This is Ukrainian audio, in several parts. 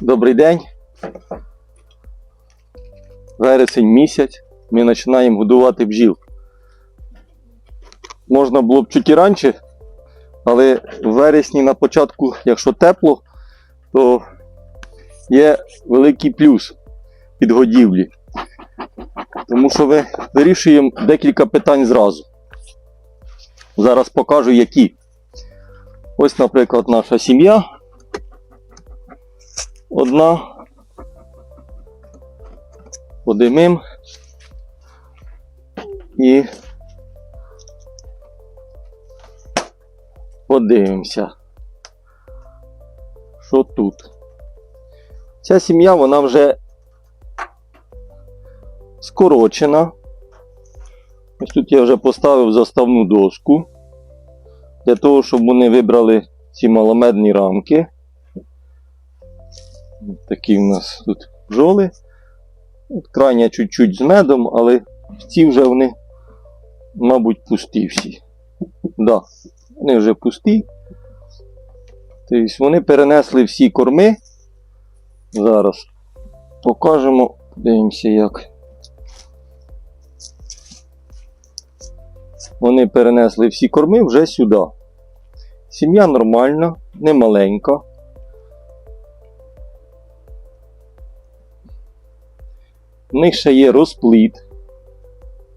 Добрий день. Вересень місяць. Ми починаємо годувати бджіл. Можна було б чуть і раніше, але в вересні на початку, якщо тепло, то є великий плюс підгодівлі. Тому що ми вирішуємо декілька питань зразу. Зараз покажу, які. Ось, наприклад, наша сім'я. Одна. Подимим. І подивимося. Що тут? Ця сім'я, вона вже скорочена. Ось тут я вже поставив заставну дошку. Для того, щоб вони вибрали ці маломедні рамки. Такі в нас тут бджоли. Крайня чуть-чуть з медом, але ці вже вони, мабуть, пусті всі. Да, вони вже пусті. Тобто вони перенесли всі корми. Зараз покажемо, подивимося як. Вони перенесли всі корми вже сюди. Сім'я нормальна, не маленька. В них ще є розплід.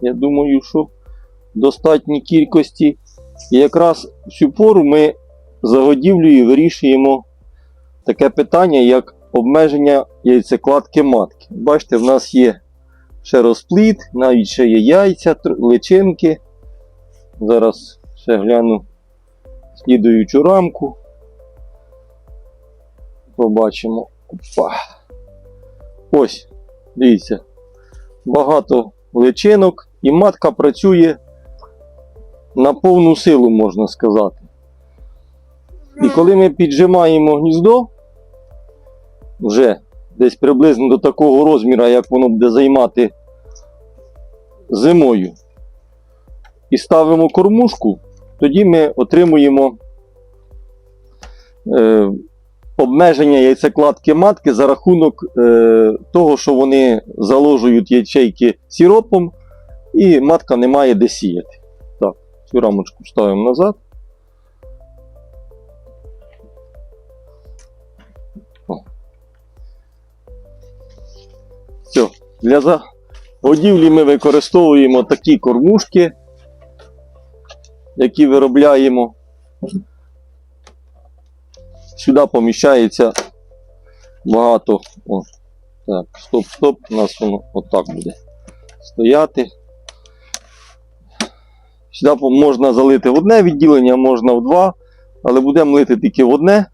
Я думаю, що в достатній кількості. І якраз в цю пору ми за годівлею вирішуємо таке питання, як обмеження яйцекладки матки. Бачите, в нас є ще розплід, навіть ще є яйця, личинки. Зараз ще гляну слідуючу рамку. Побачимо. Опа. Ось, дивіться. Багато личинок, і матка працює на повну силу, можна сказати. І коли ми піджимаємо гніздо, вже десь приблизно до такого розміру, як воно буде займати зимою, і ставимо кормушку, тоді ми отримуємо е, обмеження яйцекладки матки за рахунок е, того, що вони заложують ячейки сіропом, і матка не має де сіяти. Так, цю рамочку ставимо назад. О. Все. Для загодівлі ми використовуємо такі кормушки, які виробляємо. Сюди поміщається багато. О, так, стоп, стоп, у нас воно отак буде стояти. Сюди можна залити в одне відділення, можна в два, але будемо лити тільки в одне.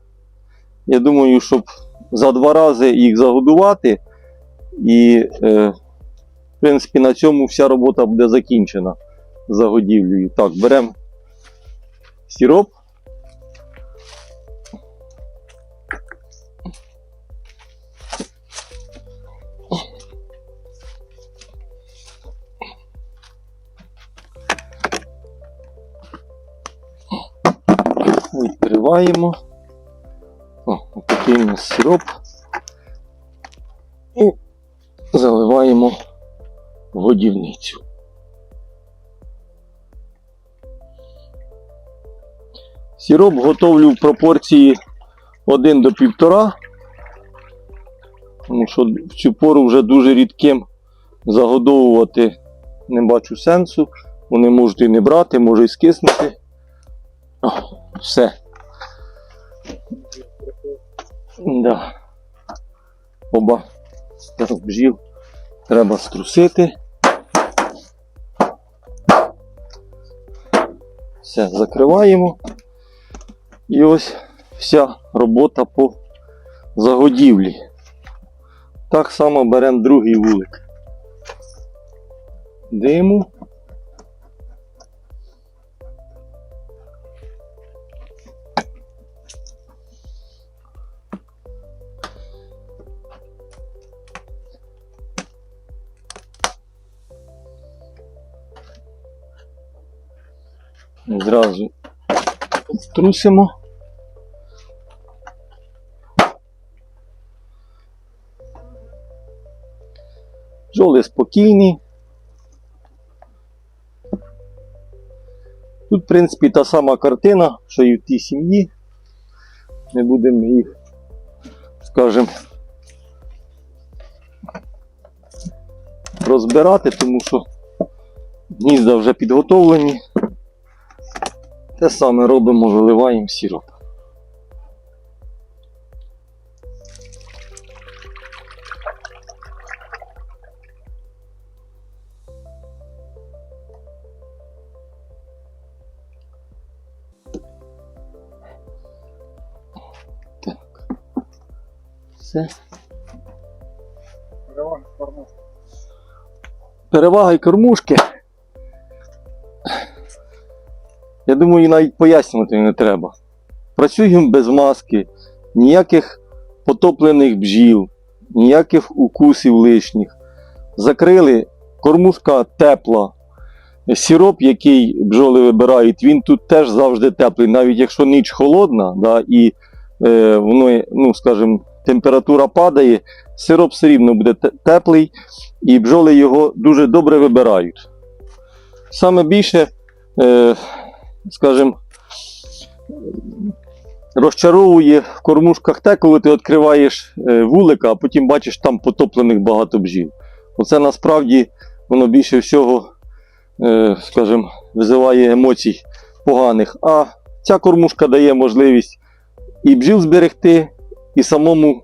Я думаю, щоб за два рази їх загодувати. І, е, в принципі, на цьому вся робота буде закінчена загодівлею. Так, беремо сироп. Відкриваємо. О, такий у нас сироп. І заливаємо годівницю. Сироп готовлю в пропорції 1 до 1,5. Тому що в цю пору вже дуже рідким загодовувати не бачу сенсу. Вони можуть і не брати, може і скиснути. Все. Да. Оба бджіл треба струсити. Все, закриваємо. І ось вся робота по загодівлі. Так само беремо другий вулик. Диму. Зразу трусимо. Жоли спокійні. Тут, в принципі, та сама картина, що і в тій сім'ї. Не будемо їх, скажімо, розбирати, тому що гнізда вже підготовлені. Те саме робимо, виливаємо сироп. Так. Все. Перевага кормушки. Перевага і кормушки. Думаю, навіть пояснювати не треба. Працюємо без маски, ніяких потоплених бджіл, ніяких укусів лишніх. Закрили, кормушка тепла. Сіроп, який бджоли вибирають, він тут теж завжди теплий, навіть якщо ніч холодна, да, і е, воно, ну, скажімо, температура падає, сироп все рівно буде теплий, і бджоли його дуже добре вибирають. Саме більше, е, скажімо, розчаровує в кормушках те, коли ти відкриваєш е, вулика, а потім бачиш там потоплених багато бджіл. Оце насправді воно більше всього, е, скажімо, визиває емоцій поганих. А ця кормушка дає можливість і бджіл зберегти, і самому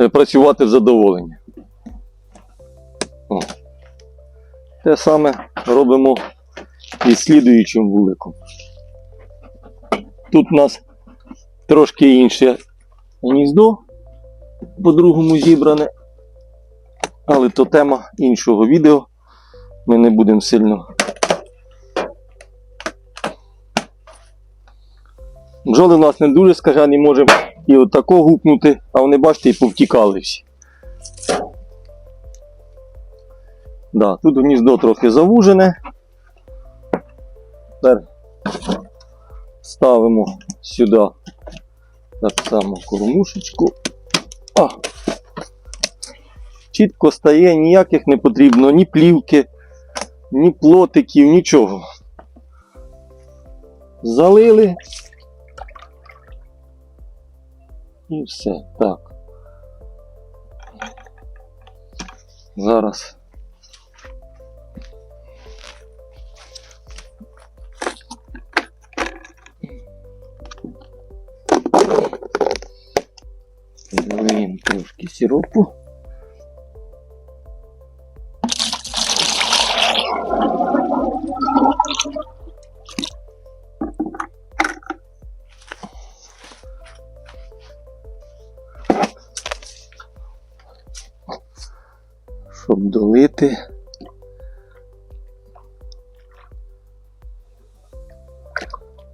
е, працювати в задоволення. О. Те саме робимо із слідуючим вуликом. Тут у нас трошки інше гніздо по-другому зібране, але то тема іншого відео. Ми не будемо сильно. Бджоли у нас не дуже скажені, можемо і отако гукнути, а вони, бачите, і повтікали всі. Да, тут гніздо трохи завужене. Тепер ставимо сюди так само кормушечку. А. Чітко стає, ніяких не потрібно ні плівки, ні плотиків, нічого. Залили. І все. Так. Зараз. Додаємо трошки сиропу. Щоб долити.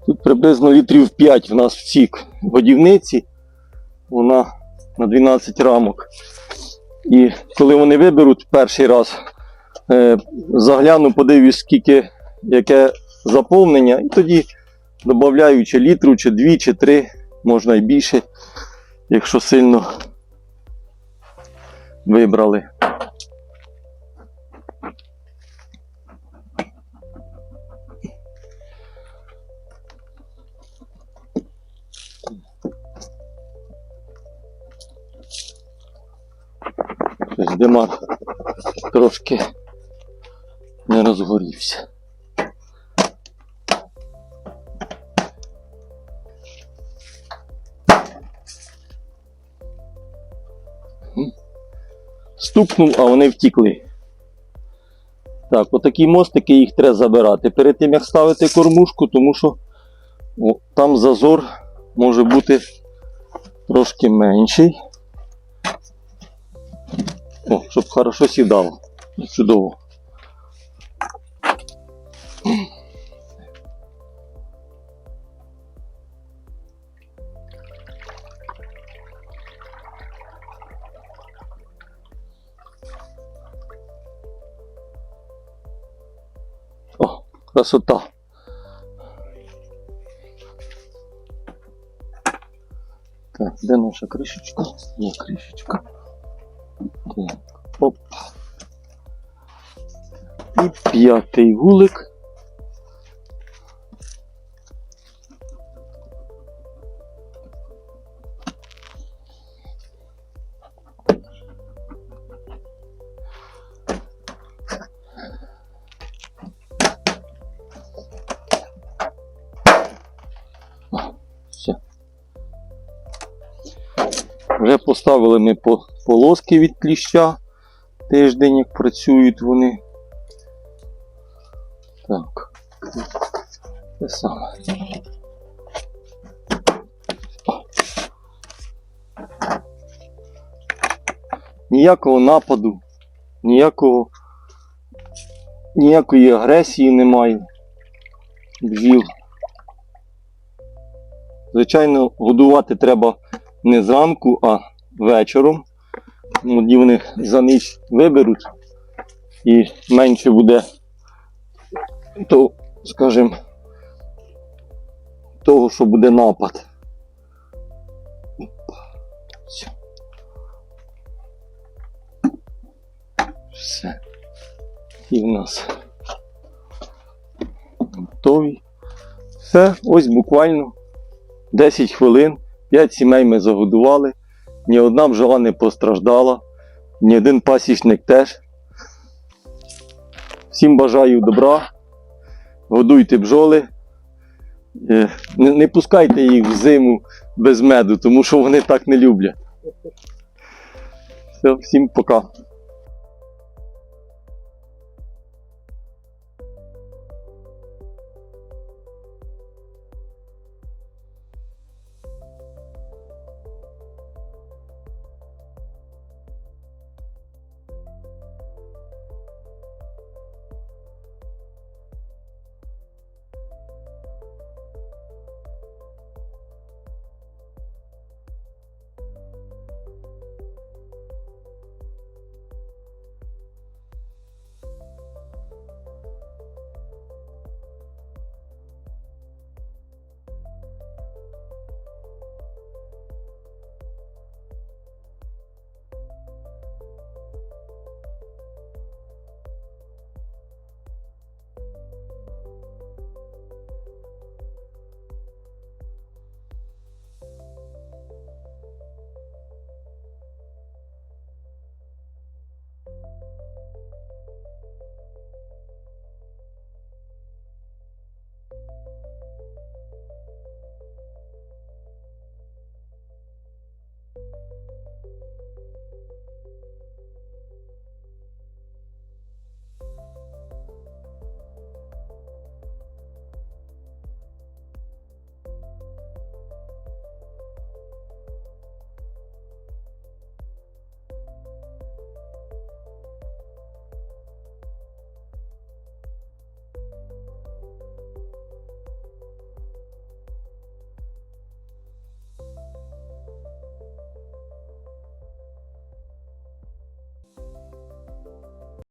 Тут приблизно літрів 5 в нас в цій годівниці. Вона на 12 рамок. І коли вони виберуть перший раз, е, загляну, подивлюсь, скільки яке заповнення, і тоді додаю чи літру, чи дві, чи три, можна і більше, якщо сильно вибрали. Димар трошки не розгорівся. Стукнув, а вони втікли. Так, отакі мостики їх треба забирати. Перед тим як ставити кормушку, тому що о, там зазор може бути трошки менший. О, щоб хорошо сідало. Чудово. О, красота. Так, де наша кришечка? Є кришечка. Так, оп. І п'ятий вулик. Все. Вже поставили ми по- полоски від кліща. Тиждень, як працюють вони. Так. Те саме. Ніякого нападу, ніякого, ніякої агресії немає. Бджіл. Звичайно, годувати треба не зранку, а вечором. Тоді вони за ніч виберуть і менше буде то, скажімо, того, що буде напад. Все. Все. І в нас готові. Все, ось буквально 10 хвилин, 5 сімей ми загодували, ні одна бджола не постраждала, ні один пасічник теж. Всім бажаю добра, годуйте бджоли, Е, не, не пускайте їх в зиму без меду, тому що вони так не люблять. Все, всім пока.